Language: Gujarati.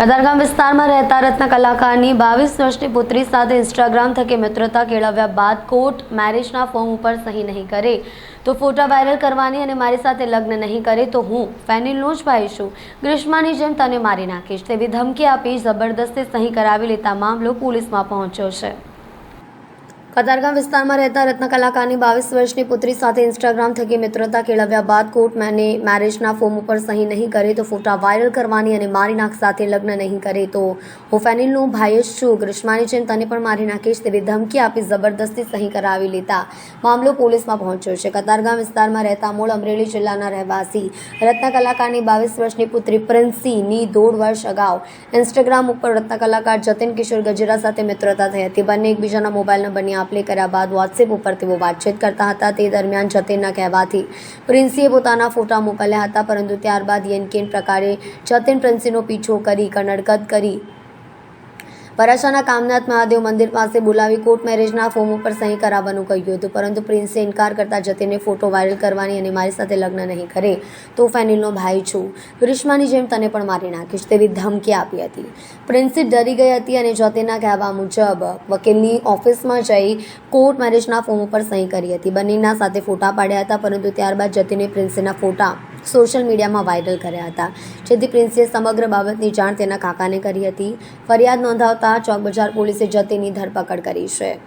કતારગામ વિસ્તારમાં રહેતા રત્ન કલાકારની બાવીસ વર્ષની પુત્રી સાથે ઇન્સ્ટાગ્રામ થકી મિત્રતા કેળવ્યા બાદ કોર્ટ મેરેજના ફોર્મ ઉપર સહી નહીં કરે. તો ફોટા વાયરલ કરવાની અને મારી સાથે લગ્ન નહીં કરે તો હું ફેનિલનો જ ભાઈ છું. ગ્રીષ્માની જેમ તને મારી નાખીશ. તેવી ધમકી આપી જબરદસ્તી સહી કરાવી લેતા મામલો પોલીસમાં પહોંચ્યો છે. કતારગામ વિસ્તારમાં રહેતા રત્ન કલાકારની બાવીસ વર્ષની પુત્રી સાથે ઇન્સ્ટાગ્રામ થકી મિત્રતા કેળવ્યા બાદ કોર્ટ મેને મેરેજના ફોર્મ ઉપર સહી નહીં કરે તો ફોટા વાયરલ કરવાની અને મારી નાખ સાથે લગ્ન નહીં કરે. તો હું ફેનિલનો ભાઈ જ છું ગ્રીષ્માની જેમ તને પણ મારી નાખીશ તેવી ધમકી આપી જબરદસ્તી સહી કરાવી લેતા મામલો પોલીસમાં પહોંચ્યો છે. કતારગામ વિસ્તારમાં રહેતા મૂળ અમરેલી જિલ્લાના રહેવાસી રત્ન કલાકારની બાવીસ વર્ષની પુત્રી પ્રિન્સીની દોઢ વર્ષ અગાઉ ઇન્સ્ટાગ્રામ ઉપર રત્ન કલાકાર જતીન કિશોર ગજેરા સાથે મિત્રતા થઈ હતી. બંને એકબીજાના મોબાઈલ નંબરની આપલે કર્યા બાદ વોટ્સએપ ઉપર તેઓ વાતચીત કરતા હતા. તે દરમિયાન જતીનના કહેવાથી પ્રિન્સીએ પોતાના ફોટા મોકલ્યા હતા, પરંતુ ત્યારબાદ યનકેન પ્રકારે જતીન પ્રિન્સીનો પીછો કરી કનડગત કરી વરાછાના કામનાથ મહાદેવ મંદિર પાસે બોલાવી કોર્ટ મેરેજના ફોર્મ ઉપર સહી કરાવવાનું કહ્યું હતું, પરંતુ પ્રિન્સે ઇનકાર કરતા જતીને ફોટો વાયરલ કરવાની અને મારી સાથે લગ્ન નહીં કરે તો ફેનિલનો ભાઈ છું. ગ્રીષ્માની જેમ તને પણ મારી નાખીશ તેવી ધમકી આપી હતી. પ્રિન્સે ડરી ગઈ હતી અને જતીના કહેવા મુજબ વકીલની ઓફિસમાં જઈ કોર્ટ મેરેજના ફોર્મ ઉપર સહી કરી હતી. બંનેના સાથે ફોટા પાડ્યા હતા, પરંતુ ત્યારબાદ જતીને પ્રિન્સેના ફોટા સોશિયલ મીડિયામાં વાયરલ કર્યા હતા. જેથી પ્રિન્સે સમગ્ર બાબતની જાણ તેના કાકાને કરી હતી. ફરિયાદ નોંધાવતા ચોક બજાર પોલીસે જતીની ધરપકડ કરી છે.